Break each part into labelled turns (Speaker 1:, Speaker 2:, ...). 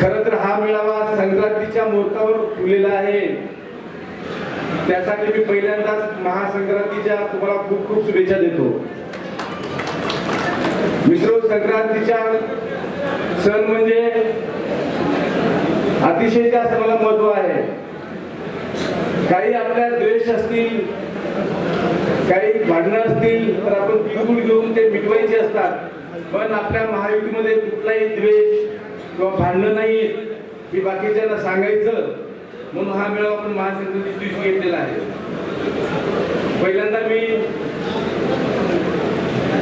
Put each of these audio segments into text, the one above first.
Speaker 1: खर तर हा मेळावा संक्रांतीच्या मुहूर्तावर फुलेला आहे. त्यासाठी मी पहिल्यांदाच महासंक्रांतीच्या तुम्हाला खूप खूप शुभेच्छा देतो. मित्र संक्रांतीच्या सण म्हणजे अतिशय त्या सणाला महत्त्व आहे. काही आपल्या द्वेष असतील काही भांडणं असतील तर आपण तिळगुळ घेऊन ते मिटवायचे असतात. पण आपल्या महायुतीमध्ये कुठलाही द्वेष किंवा भांडणं नाही हे बाकीच्यांना सांगायचं म्हणून हा मेळावा आपण महासंघाची दिवशी घेतलेला आहे. पहिल्यांदा मी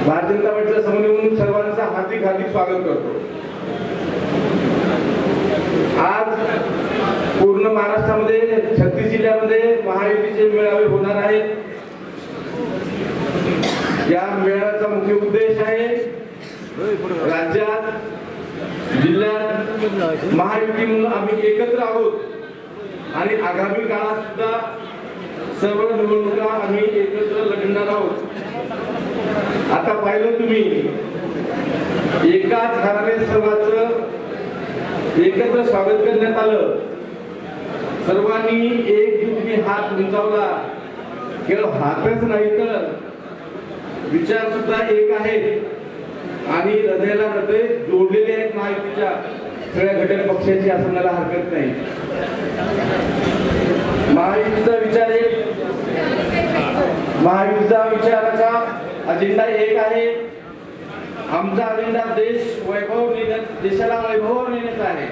Speaker 1: भारतीय जनता पार्टीचा समन्वय म्हणून सर्वांचा हार्दिक हार्दिक स्वागत करतो. आज पूर्ण महाराष्ट्रामध्ये छत्तीस जिल्ह्यामध्ये महायुतीचे मेळावे होणार आहेत. या मेळाव्याचा मुख्य उद्देश आहे राज्यात महायुती म्हणून आम्ही एकत्र आहोत. आणि आगामी काळात सुद्धा सर्व निवडणुका आम्ही एकत्र लढणार आहोत. आता पाहिलं तुम्ही एकाच घराने सर्वांचं एकत्र स्वागत करण्यात आलं. सर्वांनी एक तुम्ही हात उंचावला. केवळ हातच नाही तर विचार सुद्धा एक आहेत. आणि हृदयाला हृदय जोडलेले आहेत महायुतीच्या. सगळ्या घटक पक्षाची असं मला हरकत नाही. महायुतीचा विचार एक. महायुतीचा विचाराचा अजेंडा एक आहे. आमचा अजेंडा देश वैभव देशाला वैभव नेण्याचा आहे.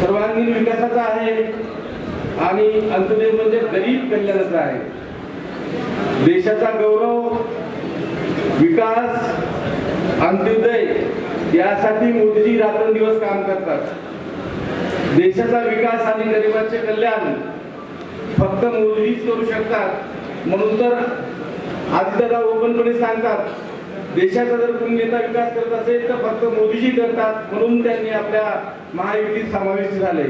Speaker 1: सर्वांगीण विकासाचा आहे आणि अंतदेव म्हणजे गरीब कल्याणाचा आहे. देशाचा गौरव विकास अंत्योदय यासाठी मोदीजी रात्रंदिवस काम करतात. देशाचा विकास आणि गरिबांचे कल्याण फक्त मोदीजीच करू शकतात. म्हणून तर आदित्यदा ओपनपणे सांगतात देशाचा जर कोणी नेता विकास करत असेल तर फक्त मोदीजी करतात म्हणून त्यांनी आपल्या महायुतीत समाविष्ट झाले.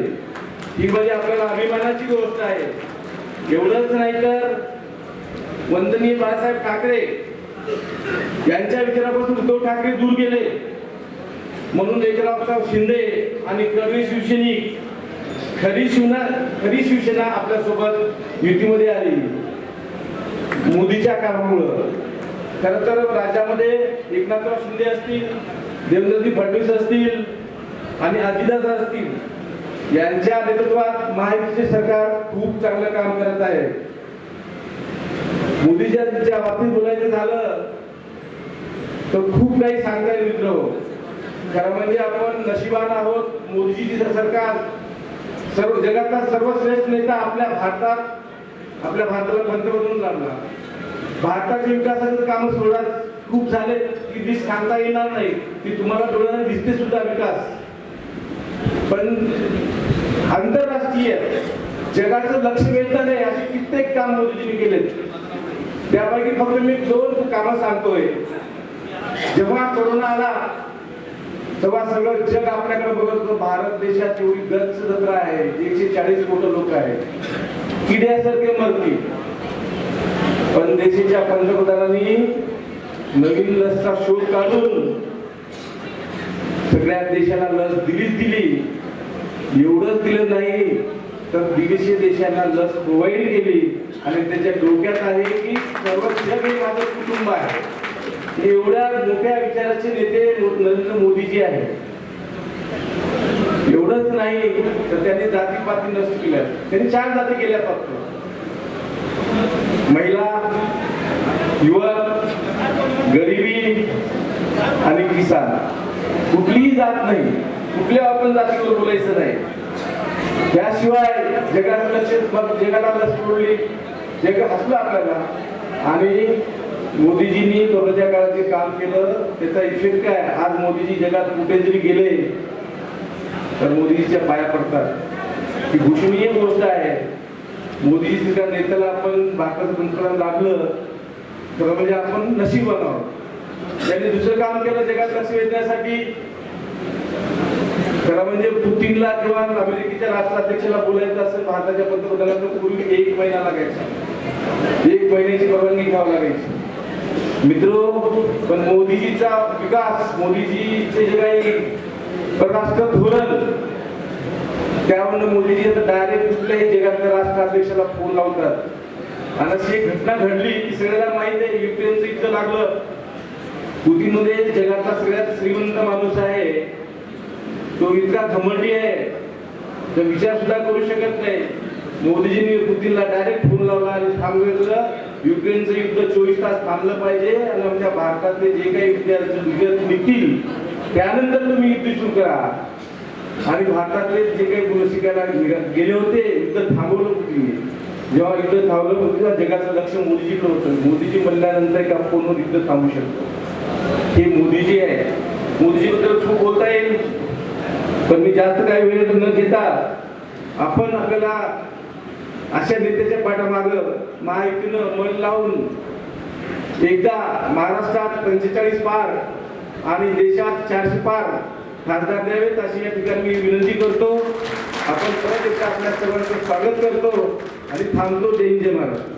Speaker 1: ही म्हणजे आपल्याला अभिमानाची गोष्ट आहे. एवढंच नाही तर वंदनीय बाळासाहेब ठाकरे यांच्या विचारापासून उद्धव ठाकरे दूर गेले. म्हणून एकनाथराव शिंदे आणि कवी शिवसैनिक खरी शिवना खरी शिवसेना आपल्यासोबत युतीमध्ये आली. मोदीच्या कामामुळं खरं तर राज्यामध्ये एकनाथराव शिंदे असतील देवेंद्रजी फडणवीस असतील आणि अजितदादा असतील यांच्या नेतृत्वात महायुतीचे सरकार खूप चांगलं काम करत आहे. मोदीच्या बाबतीत बोलायचं झालं तर खूप काही सांगता येईल मित्र खरं म्हणजे आपण नशिबान आहोत मोदीजीचं सरकार सर्व जगातला सर्वश्रेष्ठ नेता आपल्या भारतात आपल्या भारताला पंतप्रधान लागला भारताच्या विकासाचं काम सोडा खूप झाले की दिस सांगता येणार नाही. ती तुम्हाला डोळ्याने दिसते सुद्धा विकास. पण आंतरराष्ट्रीय जगाचं लक्ष वेधलं नाही असे कित्येक काम मोदीजींनी केलेत. त्यापैकी फक्त मी दोन कामं सांगतोय. जेव्हा कोरोना आला तेव्हा सगळं जग आपल्याकडे बघत होतं भारत देशात एवढी गच्च जत्रा आहे एकशे चाळीस कोटी लोक आहेत. किड्यासारखे मरतील. पण देशाच्या पंतप्रधानांनी नवीन लसचा शोध काढून सगळ्या देशाला लस दिलीच दिली. एवढंच दिलं नाही तर दीडशे देशांना लस प्रोव्हाइड केली. आणि त्याच्या डोक्यात आहे की सर्व जग हे माझं कुटुंब आहे. एवढ्या मोठ्या विचाराचे नेते नरेंद्र मोदीजी आहेत. एवढंच नाही तर त्यांनी जातीपाती नष्ट केल्या त्यांनी चार जाती केल्या फक्त. महिला युवक गरिबी आणि किसान. कुठलीही जात नाही. कुठल्या आपण जातीवर बोलायचं नाही. त्याशिवाय जगाचं लक्ष जगाला लस पुरवली जग हसलं आपल्याला. आणि मोदीजींनी कोरोनाच्या काळात जे काम केलं त्याचा इफेक्ट काय? आज मोदीजी जगात कुठे जरी गेले तर मोदीजीच्या पाया पडतात. ही घोषणीय गोष्ट आहे. मोदीजी त्या नेत्याला आपण भारतात पंतप्रधान लागलं तर म्हणजे आपण नशीब बनावं त्यांनी दुसरं काम केलं जगात लक्ष वेधण्यासाठी. खरं म्हणजे पुतीनला किंवा अमेरिकेच्या राष्ट्राध्यक्षाला बोलायचं असेल भारताच्या पंतप्रधानांना पूर्वी एक महिना लागायचा. एक महिन्याची परवानगी घ्यावी लागायची. मित्र पण मोदीजीचा विकास मोदीजीचे जे काही परराष्ट्र धोरण त्यावरून मोदीजी आता डायरेक्ट कुठल्याही जगातल्या राष्ट्राध्यक्षाला फोन लावतात आणि अशी एक घटना घडली की सगळ्याला माहीत आहे युक्रेनचं युद्ध लागलं. पुतीनमध्ये जगातला सगळ्यात श्रीमंत माणूस आहे. तो इतका घमंडी आहे. तर विचार सुद्धा करू शकत नाही. मोदीजींनी पुतीनला डायरेक्ट फोन लावला आणि सांगितलं युक्रेनचं युद्ध चोवीस तास थांबलं पाहिजे आणि आमच्या भारतातले जे काही विद्यार्थी विद्यार्थी निघतील त्यानंतर तुम्ही युद्ध सुरू करा. आणि भारतातले जे काही मुलं शिकायला गेले होते युद्ध थांबवलं होती जेव्हा युद्ध थांबलं होतं जगाचं लक्ष मोदीजीकडे होतं. मोदीजी म्हणल्यानंतर एका फोनवर युद्ध थांबू शकतो? हे मोदीजी आहे. मोदीजीबद्दल खूप बोलता येईल पण मी जास्त काही वेळ न घेता आपण आपल्याला अशा नेत्याच्या पाठीमाग महायुतीनं मन लावून एकदा महाराष्ट्रात पंचेचाळीस पार आणि देशात चारशे पार खासदार द्यावेत अशी या ठिकाणी मी विनंती करतो. आपण परत एकदा आपल्या सर्वांचं स्वागत करतो आणि थांबतो. जय हिंद